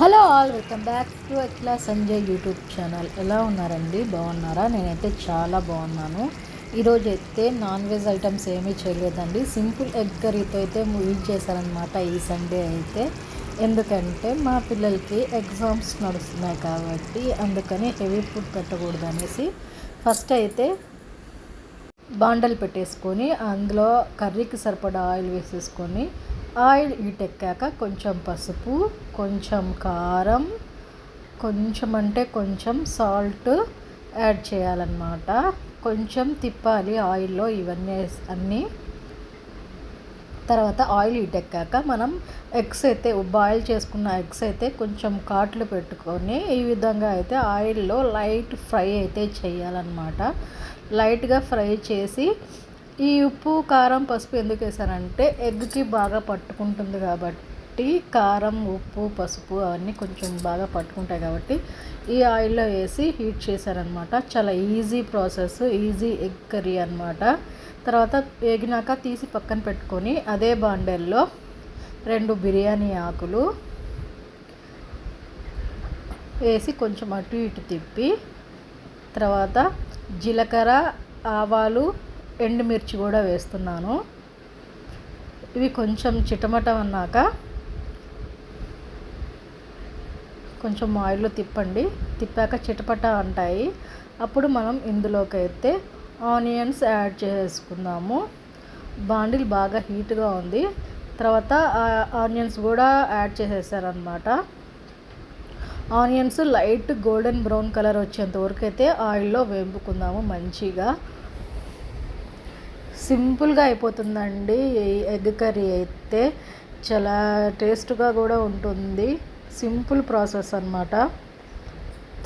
Hello all welcome back to Atla Sanjay YouTube channel. ఎలా ఉన్నారండి? బాగున్నారా? నేనైతే చాలా బాగున్నాను. ఈరోజు అయితే నాన్ వెజ్ ఐటమ్స్ ఏమీ చేయలేదండి. సింపుల్ ఎగ్ కర్రీతో అయితే యూజ్ చేశారనమాట ఈ సండే అయితే. ఎందుకంటే మా పిల్లలకి ఎగ్జామ్స్ నడుస్తున్నాయి కాబట్టి అందుకని హెవీ ఫుడ్ పెట్టకూడదు అనేసి ఫస్ట్ అయితే బాండలు పెట్టేసుకొని అందులో కర్రీకి సరిపడా ఆయిల్ వేసేసుకొని ఆయిల్ హీట్ ఎక్కాక కొంచెం పసుపు కొంచెం కారం కొంచెం అంటే కొంచెం సాల్ట్ యాడ్ చేయాలన్నమాట. కొంచెం తిప్పాలి ఆయిల్లో ఇవన్నీ అన్నీ. తర్వాత ఆయిల్ హీట్ ఎక్కాక మనం ఎగ్స్ అయితే బాయిల్ చేసుకున్న ఎగ్స్ అయితే కొంచెం కాట్లు పెట్టుకొని ఈ విధంగా అయితే ఆయిల్లో లైట్ ఫ్రై అయితే చేయాలన్నమాట. లైట్గా ఫ్రై చేసి ఈ ఉప్పు కారం పసుపు ఎందుకు వేసానంటే ఎగ్కి బాగా పట్టుకుంటుంది కాబట్టి కారం ఉప్పు పసుపు అవన్నీ కొంచెం బాగా పట్టుకుంటాయి కాబట్టి ఈ ఆయిల్లో వేసి హీట్ చేశారనమాట చాలా easy process easy egg curry అనమాట తర్వాత వేగినాక తీసి పక్కన పెట్టుకొని అదే బాండెల్లో రెండు బిర్యానీ ఆకులు వేసి కొంచెం అటు ఇటు తిప్పి తర్వాత జీలకర్ర ఆవాలు ఎండుమిర్చి కూడా వేస్తున్నాను. ఇవి కొంచెం చిటమట అన్నాక కొంచెం ఆయిల్లో తిప్పండి. తిప్పాక చిటపట అంటాయి. అప్పుడు మనం ఇందులోకి అయితే ఆనియన్స్ యాడ్ చేసుకుందాము. బాండిల్ బాగా హీట్గా ఉంది. తర్వాత ఆనియన్స్ కూడా add చేసేసారనమాట onions light golden brown colour వచ్చేంత వరకు అయితే ఆయిల్లో వేపుకుందాము మంచిగా. సింపుల్గా అయిపోతుందండి. ఎగ్ కర్రీ అయితే చాలా టేస్ట్గా కూడా ఉంటుంది. సింపుల్ ప్రాసెస్ అనమాట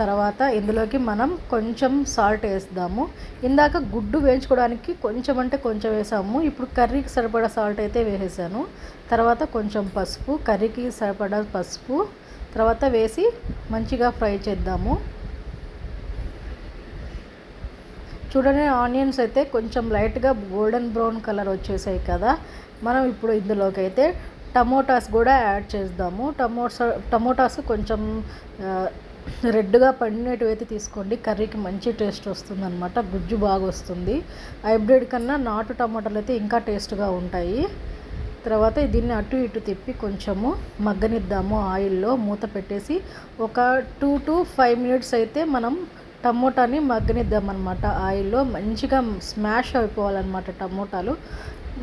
తర్వాత ఇందులోకి మనం కొంచెం సాల్ట్ వేద్దాము ఇందాక గుడ్డు వేయించుకోవడానికి కొంచెం అంటే కొంచెం వేసాము. ఇప్పుడు కర్రీకి సరిపడా సాల్ట్ అయితే వేసేసాను. తర్వాత కొంచెం పసుపు కర్రీకి సరిపడా పసుపు తర్వాత వేసి మంచిగా ఫ్రై చేద్దాము. చూడండి ఆనియన్స్ అయితే కొంచెం లైట్గా గోల్డెన్ బ్రౌన్ కలర్ వచ్చేసాయి కదా. మనం ఇప్పుడు ఇందులోకి అయితే టమోటాస్ కూడా యాడ్ చేద్దాము. టమోటా టమోటాస్ కొంచెం రెడ్గా పండినట్టు అయితే తీసుకోండి. కర్రీకి మంచి టేస్ట్ వస్తుంది అనమాట గుజ్జు బాగా వస్తుంది. హైబ్రిడ్ కన్నా నాటు టమాటాలు అయితే ఇంకా టేస్ట్గా ఉంటాయి. తర్వాత దీన్ని అటు ఇటు తిప్పి కొంచెము మగ్గనిద్దాము ఆయిల్లో. మూత పెట్టేసి ఒక టూ టు ఫైవ్ మినిట్స్ అయితే మనం టమోటాని మగ్గనిద్దాం అనమాట ఆయిల్లో మంచిగా స్మాష్ అయిపోవాలన్నమాట టమోటాలు.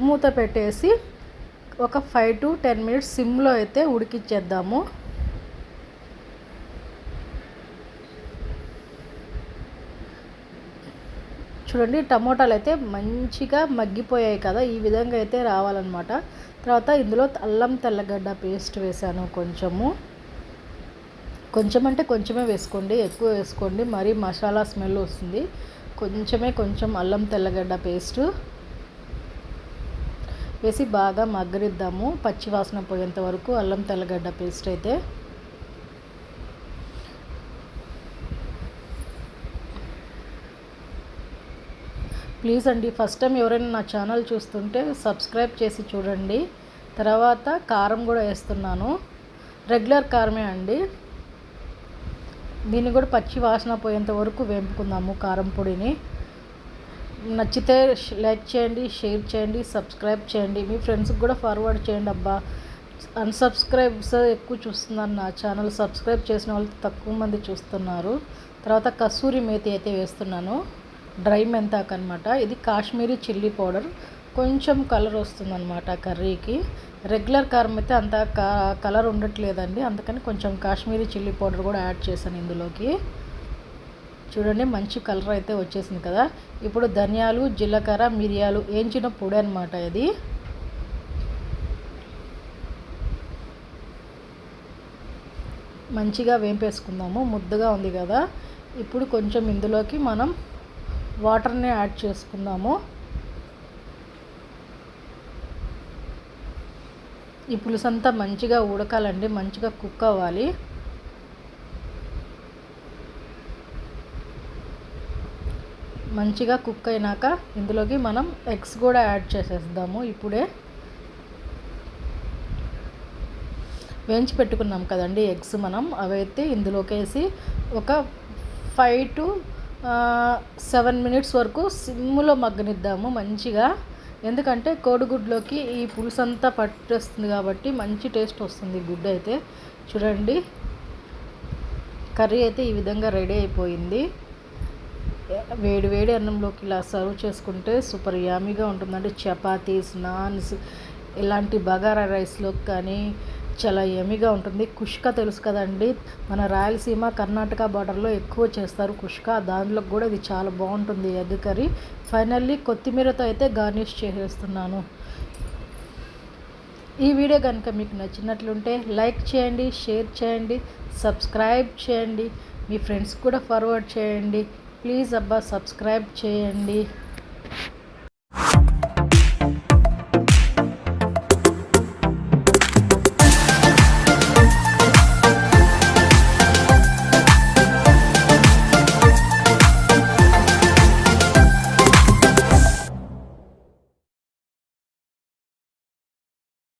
మూత పెట్టేసి ఒక ఫైవ్ టు టెన్ మినిట్స్ సిమ్లో అయితే ఉడికిచ్చేద్దాము. చూడండి టమోటాలు అయితే మంచిగా మగ్గిపోయాయి కదా ఈ విధంగా అయితే రావాలన్నమాట. తర్వాత ఇందులో అల్లం తెల్లగడ్డ పేస్ట్ వేసాను కొంచెము. కొంచెం అంటే కొంచెమే వేసుకోండి ఎక్కువ వేసుకోండి. మరీ మసాలా స్మెల్ వస్తుంది. కొంచెమే కొంచెం అల్లం తెల్లగడ్డ పేస్ట్ వేసి బాగా మగ్గరిద్దాము పచ్చి వాసన పోయేంత వరకు అల్లం తెల్లగడ్డ పేస్ట్ అయితే. ప్లీజ్ అండి ఫస్ట్ టైం ఎవరైనా నా ఛానల్ చూస్తుంటే సబ్స్క్రైబ్ చేసి చూడండి. తర్వాత కారం కూడా వేస్తున్నాను. రెగ్యులర్ కారమే అండి. దీన్ని కూడా పచ్చి వాసన పోయేంత వరకు వేపుకుందాము కారం పొడిని. నచ్చితే లైక్ చేయండి షేర్ చేయండి సబ్స్క్రైబ్ చేయండి. మీ ఫ్రెండ్స్కి కూడా ఫార్వర్డ్ చేయండి అబ్బా. అన్సబ్స్క్రైబ్స్ ఎక్కువ చూస్తున్నారు నా ఛానల్. సబ్స్క్రైబ్ చేసిన వాళ్ళు తక్కువ మంది చూస్తున్నారు. తర్వాత కస్తూరి మేతి అయితే వేస్తున్నాను. డ్రై మెంతాక్ అనమాట ఇది కాశ్మీరీ చిల్లీ పౌడర్. కొంచెం కలర్ వస్తుందన్నమాట కర్రీకి. రెగ్యులర్ కారం అయితే అంత క- కలర్ ఉండట్లేదండి. అందుకని కొంచెం కాశ్మీరీ చిల్లీ పౌడర్ కూడా యాడ్ చేశాను ఇందులోకి. చూడండి మంచి కలర్ అయితే వచ్చేసింది కదా. ఇప్పుడు ధనియాలు జీలకర్ర మిరియాలు వేయించిన పొడి అనమాట ఇది. మంచిగా వేంపేసుకుందాము. ముద్దగా ఉంది కదా. ఇప్పుడు కొంచెం ఇందులోకి మనం వాటర్ని యాడ్ చేసుకుందాము. ఈ పులుసు అంతా మంచిగా ఉడకాలండి మంచిగా కుక్ అవ్వాలి. మంచిగా కుక్ అయినాక ఇందులోకి మనం ఎగ్స్ కూడా యాడ్ చేసేద్దాము ఇప్పుడే. వేయించి పెట్టుకున్నాం కదండి ఎగ్స్ మనం అవైతే ఇందులోకి వేసి ఒక ఫైవ్ టు సెవెన్ మినిట్స్ వరకు సిమ్లో మగ్గనిద్దాము మంచిగా. ఎందుకంటే కోడిగుడ్లోకి ఈ పులుసు అంతా పట్టేస్తుంది కాబట్టి మంచి టేస్ట్ వస్తుంది గుడ్డు అయితే. చూడండి. కర్రీ అయితే ఈ విధంగా రెడీ అయిపోయింది. వేడి వేడి అన్నంలోకి ఇలా సర్వ్ చేసుకుంటే సూపర్ యామీగా ఉంటుందండి. చపాతీస్ నాన్స్ ఇలాంటి బగారా రైస్లో కానీ చాలా ఎమిగా ఉంటుంది. కుష్క తెలుసు కదండి. మన రాయలసీమ కర్ణాటక బార్డర్లో ఎక్కువ చేస్తారు కుష్క. దాంట్లో కూడా ఇది చాలా బాగుంటుంది ఎగ్ కర్రీ. ఫైనల్లీ కొత్తిమీరతో అయితే గార్నిష్ చేసేస్తున్నాను. ఈ వీడియో కనుక మీకు నచ్చినట్లుంటే లైక్ చేయండి షేర్ చేయండి సబ్స్క్రైబ్ చేయండి. మీ ఫ్రెండ్స్ కూడా ఫార్వర్డ్ చేయండి. ప్లీజ్ అబ్బా సబ్స్క్రైబ్ చేయండి.